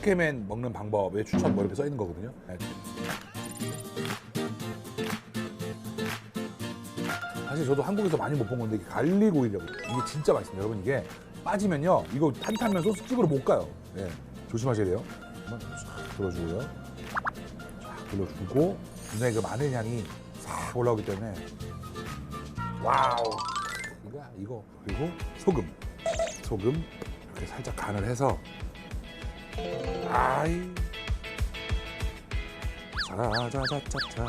스케맨 먹는 방법에 추천 뭐 이렇게 써 있는 거거든요. 네. 사실 저도 한국에서 많이 못 본 건데 오일이라고 이게 진짜 맛있습니다. 여러분 이게 빠지면요 이거 탄탄면 소스집으로 못 가요. 예, 조심하셔야 돼요. 한번 쫙 돌려주고요. 쫙 돌려주고 눈에 그 마늘 향이 싹 올라오기 때문에 와우 이거 그리고 소금 소금 이렇게 살짝 간을 해서 아이. 자자자자자자자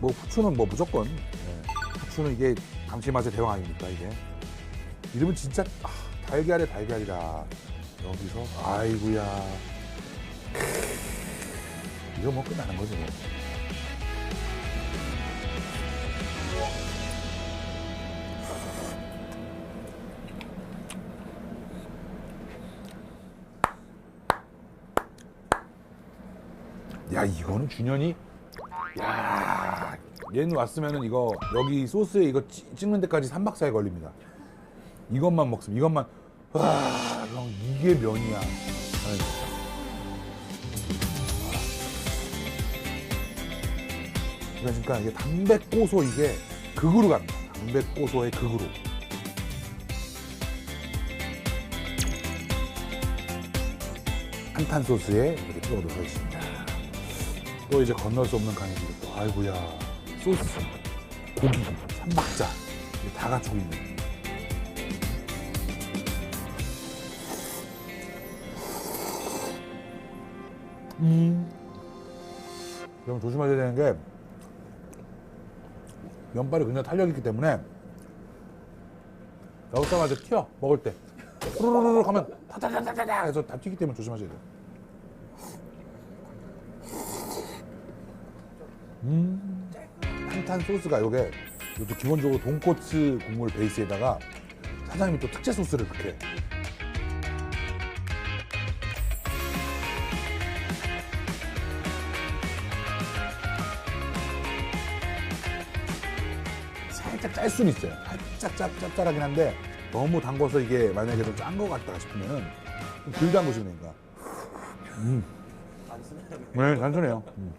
뭐 후추는 뭐 무조건. 예. 후추는 이게 감칠맛의 대왕 아닙니까 이게? 이름은 진짜 아, 달걀의 달걀이라. 여기서. 아이구야. 이거 뭐 끝나는 거지 뭐. 야 이거는 준현이 야 얘는 왔으면은 이거 여기 소스에 이거 찌- 찍는 데까지 3박 4일 걸립니다. 이것만 먹으면 이것만 와 형 이게 면이야. 아유. 그러니까 이게 담백 고소 이게 극으로 갑니다. 담백 고소의 극으로. 한탄 소스에 이렇게 찍어 넣어 있습니다. 또 이제 건널 수 없는 간이 또 아이고야 소스, 고기, 삼박자 다 갖추고 있는. 음. 여러분 조심하셔야 되는 게 면발이 굉장히 탄력 있기 때문에 넣자마자 튀어 먹을 때 후루루루 하면 타타타타타 해서 다 튀기 때문에 조심하셔야 돼요. 음, 탄탄 소스가 요게 이것도 기본적으로 돈코츠 국물 베이스에다가 사장님이 또 특제 소스를 이렇게 살짝 짤 수는 있어요. 살짝 짭, 짭짤하긴 한데 너무 담궈서 이게 만약에 좀 짠 것 같다 싶으면은 좀덜 담그시면 되니까. 음. 네, 단순해요. 음.